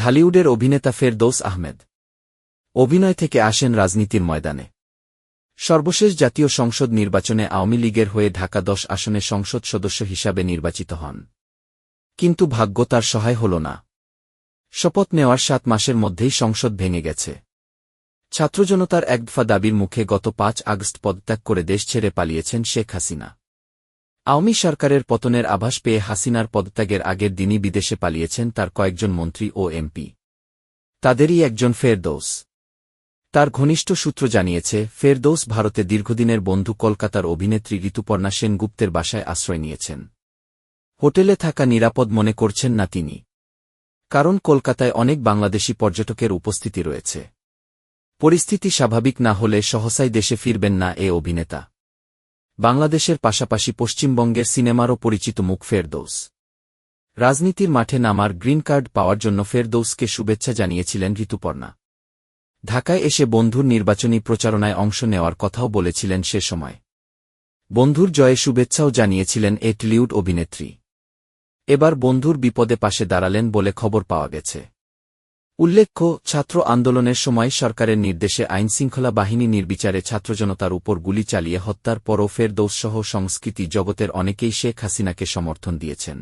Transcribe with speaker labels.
Speaker 1: ঢালিউডের অভিনেতা ফেরদৌস আহমেদ। অভিনয় থেকে আসেন রাজনীতির ময়দানে। সর্বশেষ জাতীয় সংসদ নির্বাচনে আওয়ামী লীগের হয়ে ঢাকা দশ আসনে সংসদ সদস্য হিসাবে নির্বাচিত হন। কিন্তু ভাগ্য তার সহায় হল না। শপথ নেওয়ার সাত মাসের মধ্যেই সংসদ ভেঙে গেছে। ছাত্রজনতার এক দফা দাবির মুখে গত পাঁচ আগস্ট পদত্যাগ করে দেশ ছেড়ে পালিয়েছেন শেখ হাসিনা। আওয়ামী সরকারের পতনের আভাস পেয়ে হাসিনার পদত্যাগের আগের দিনই বিদেশে পালিয়েছেন তার কয়েকজন মন্ত্রী ও এমপি। তাদেরই একজন ফেরদৌস। তার ঘনিষ্ঠ সূত্র জানিয়েছে, ফেরদৌস ভারতে দীর্ঘদিনের বন্ধু কলকাতার অভিনেত্রী ঋতুপর্ণা সেনগুপ্তের বাসায় আশ্রয় নিয়েছেন। হোটেলে থাকা নিরাপদ মনে করছেন না তিনি। কারণ কলকাতায় অনেক বাংলাদেশি পর্যটকের উপস্থিতি রয়েছে। পরিস্থিতি স্বাভাবিক না হলে সহসাই দেশে ফিরবেন না এ অভিনেতা। বাংলাদেশের পাশাপাশি পশ্চিমবঙ্গের সিনেমারও পরিচিত মুখ ফেরদৌস। রাজনীতির মাঠে নামার গ্রিন কার্ড পাওয়ার জন্য ফেরদৌসকে শুভেচ্ছা জানিয়েছিলেন ঋতুপর্ণা। ঢাকায় এসে বন্ধুর নির্বাচনী প্রচারণায় অংশ নেওয়ার কথাও বলেছিলেন সে সময়। বন্ধুর জয়ে শুভেচ্ছাও জানিয়েছিলেন এ টলিউড অভিনেত্রী। এবার বন্ধুর বিপদে পাশে দাঁড়ালেন বলে খবর পাওয়া গেছে। উল্লেখ্য, ছাত্র আন্দোলনের সময় সরকারের নির্দেশে আইনশৃঙ্খলা বাহিনী নির্বিচারে ছাত্রজনতার উপর গুলি চালিয়ে হত্যার পরও দোষসহ সংস্কৃতি জগতের অনেকেই শেখ হাসিনাকে সমর্থন দিয়েছেন।